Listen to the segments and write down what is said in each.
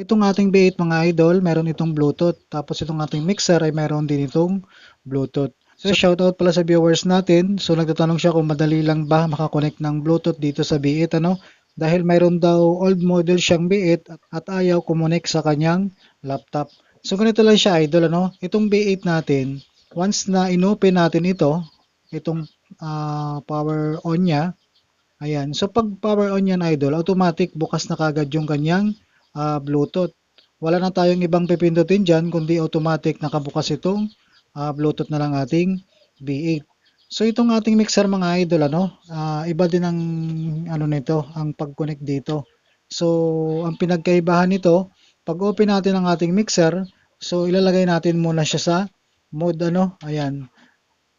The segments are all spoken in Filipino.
Itong ating B8 mga idol, meron itong Bluetooth. Tapos itong ating mixer ay meron din itong Bluetooth. So shoutout pala sa viewers natin. So nagtatanong siya kung madali lang ba makakonect ng Bluetooth dito sa B8 ano? Dahil mayroon daw old model siyang B8 at, at ayaw kumonek sa kanyang laptop. So ganito lang siya idol ano? Itong B8 natin, once na inopen natin ito, itong ah, power on niya, ayan. So pag power on yan idol, automatic bukas na kagad yung kanyang ah, Bluetooth. Wala na tayong ibang pipindutin dyan, kundi automatic nakabukas itong ah, Bluetooth na lang ating B8. So itong ating mixer mga idol ano, ah, iba din ang ano nito, ang pag-connect dito. So ang pinagkaibahan nito, pag open natin ang ating mixer, so ilalagay natin muna siya sa mode ano, ayan,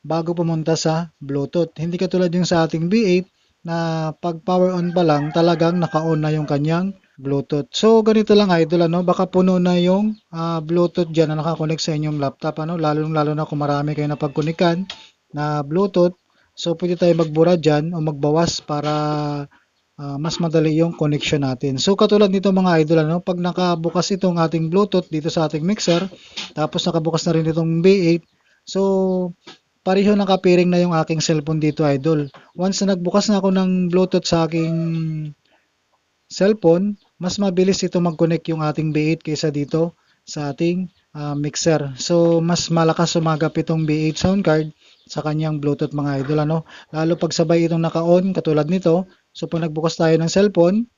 bago pumunta sa Bluetooth. Hindi katulad yung sa ating B8 na pag power on pa lang, talagang naka-on na yung kanyang Bluetooth. So ganito lang idol ano, baka puno na yung ah, Bluetooth diyan na nakakonect sa inyong laptop ano, lalo lalo na kung marami kayo napagkunikan na Bluetooth. So pwede tayo magbura diyan o magbawas para ah, mas madali yung connection natin. So katulad nito mga idol ano, pag nakabukas itong ating Bluetooth dito sa ating mixer, tapos nakabukas na rin itong B8, so pareho nakapiring na yung aking cellphone dito idol. Once na nagbukas na ako ng Bluetooth sa aking cellphone, mas mabilis ito mag-connect yung ating B8 kaysa dito sa ating ah, mixer. So, mas malakas sumagap itong B8 sound card sa kanyang Bluetooth mga idol. Ano? Lalo pag sabay itong naka-on, katulad nito. So, pag nagbukas tayo ng cellphone,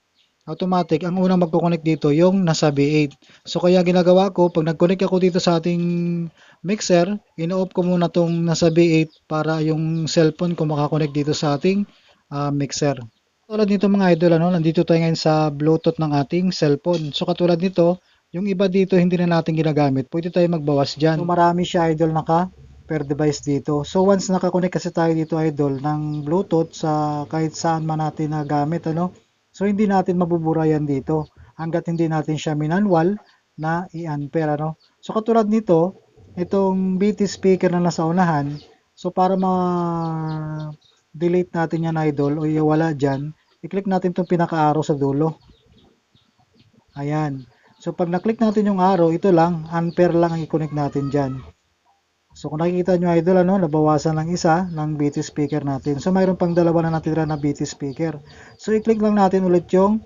automatic, ang unang magkoconnect dito yung nasa B8. So, kaya ginagawa ko, pag nag-connect ako dito sa ating mixer, ino-off ko muna tong nasa B8 para yung cellphone ko makakonect dito sa ating ah, mixer. Tulad nito mga idol, ano, nandito tayo ngayon sa Bluetooth ng ating cellphone. So katulad nito, yung iba dito hindi na natin ginagamit. Pwede tayo magbawas dyan. So marami siya idol naka per device dito. So once nakakonect kasi tayo dito idol ng Bluetooth sa kahit saan man natin na gamit, ano, so hindi natin mabubura yan dito hanggat hindi natin siya minanwal na i-unpair, ano. So katulad nito, itong BT speaker na nasa unahan, so para ma delete natin yan idol o iwala dyan, i-click natin itong pinaka-arrow sa dulo. Ayan. So pag na-click natin yung arrow, ito lang, unpair lang ang i-connect natin dyan. So kung nakikita nyo idol, ano, nabawasan ng isa ng BT speaker natin. So mayroon pang dalawa na natira na BT speaker. So i-click lang natin ulit yung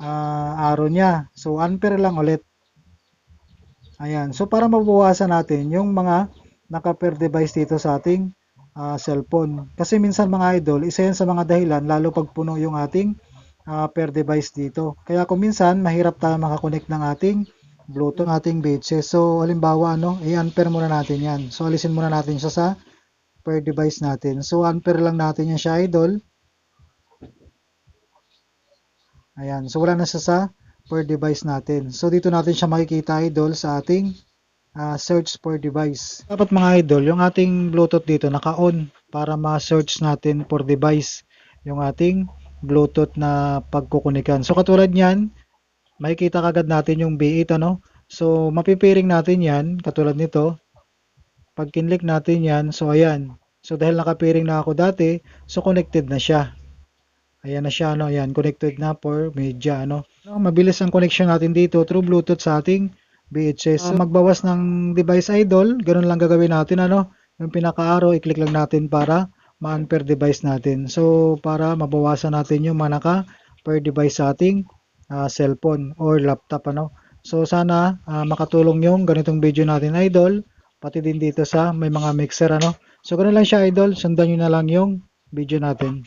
ah, arrow niya. So unpair lang ulit. Ayan. So para mabawasan natin yung mga naka-pair device dito sa ating ah, cellphone. Kasi minsan mga idol, isa yan sa mga dahilan lalo pag puno yung ating ah, pair device dito. Kaya kung minsan mahirap tayo makakonect ng ating Bluetooth, ng ating BTS. So halimbawa ano, i-unpair muna natin yan. So alisin muna natin siya sa pair device natin. So unpair lang natin yan siya idol. Ayan. So wala na siya sa per device natin. So dito natin siya makikita idol sa ating ah, search for device. Dapat mga idol, yung ating Bluetooth dito naka-on para ma-search natin for device yung ating Bluetooth na pagkukunikan. So katulad niyan, makikita kagad natin yung B8 ano. So mapipiring natin yan katulad nito. Pag kinlik natin yan, so ayan. So dahil nakapiring na ako dati, so connected na siya. Ayan na siya, ano, ayan, connected na for media, ano. No, mabilis ang connection natin dito through Bluetooth sa ating VHS. So, magbawas ng device idol, ganun lang gagawin natin, ano. Yung pinaka-arrow, i-click lang natin para ma-unpair device natin. So, para mabawasan natin yung mga naka per device sa ating ah, cellphone or laptop, ano. So, sana ah, makatulong yung ganitong video natin, idol. Pati din dito sa may mga mixer, ano. So, ganun lang siya, idol. Sundan nyo na lang yung video natin.